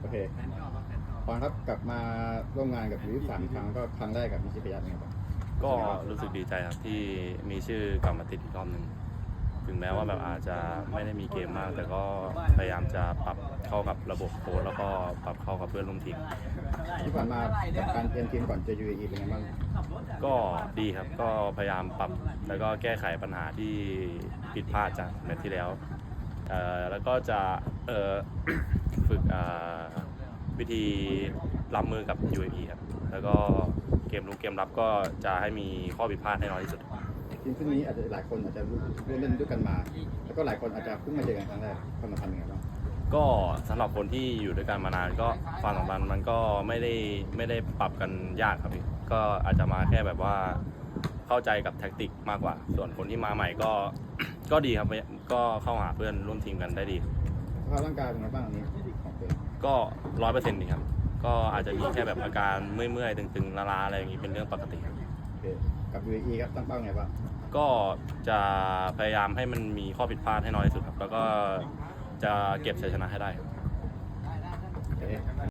โอเคพรครับกลับมาร่วมงานกับวิวสามครั้งก็ครั้งแรกกับมิชิเปียเป็นไงบ้างก็รู้สึกดีใจครับที่มีชื่อกลับมาติดอีกรอบหนึ่งถึงแม้ว่าแบบอาจจะไม่ได้มีเกมมาก แต่ก็พยายามจะปรับเข้ากับระบบโค้ชแล้วก็ปรับเข้ากับเพื่อนร่วมทีมที่ผ่านมากับการเตรียมทีมก่อนเจอ UAE เป็นไงบ้างก็ดีครับก็พยายามปรับแล้วก็แก้ไขปัญหาที่ผิดพลาดจากแมตช์ที่แล้วเอ่อแล้วก็จะเอ่อฝึกอ่า วิธีรับมือกับ UAE ครับ แล้วก็เกมรุกเกมรับก็จะให้มีข้อผิดพลาดให้น้อยที่สุด ทีมชุดนี้อาจจะหลายคนอาจจะร่วมเล่นด้วยกันมา แล้วก็หลายคนอาจจะเพิ่งมาเจอกันครั้งแรกความสัมพันธ์เป็นไงบ้างก็สำหรับคนที่อยู่ด้วยกันมานานก็ความสัมพันธ์มันก็ไม่ได้ไม่ได้ปรับกันยากครับพี่ก็อาจจะมาแค่แบบว่าเข้าใจกับแท็กติกมากกว่า ส่วนคนที่มาใหม่ก็ ก็ดีครับก็เข้าหาเพื่อนร่วมทีมกันได้ดีส ภาพร่างกายเป็นไงบ้างอันนี้ของเพื่อนก็ร้อยเปอร์เซ็นต์ดีครับ ก็อาจจะมีแค่แบบอาการเมื่อยๆ ตึงๆล้าๆอะไรอย่างนี้เป็นเรื่องปกติครับ โอเคกับ UAE ครับตั้งเป้าไงบ้างก็จะพยายามให้มันมีข้อผิดพลาดให้น้อยที่สุดครับ แล้วก็จะเก็บชัยชนะให้ได้ครับ โอเค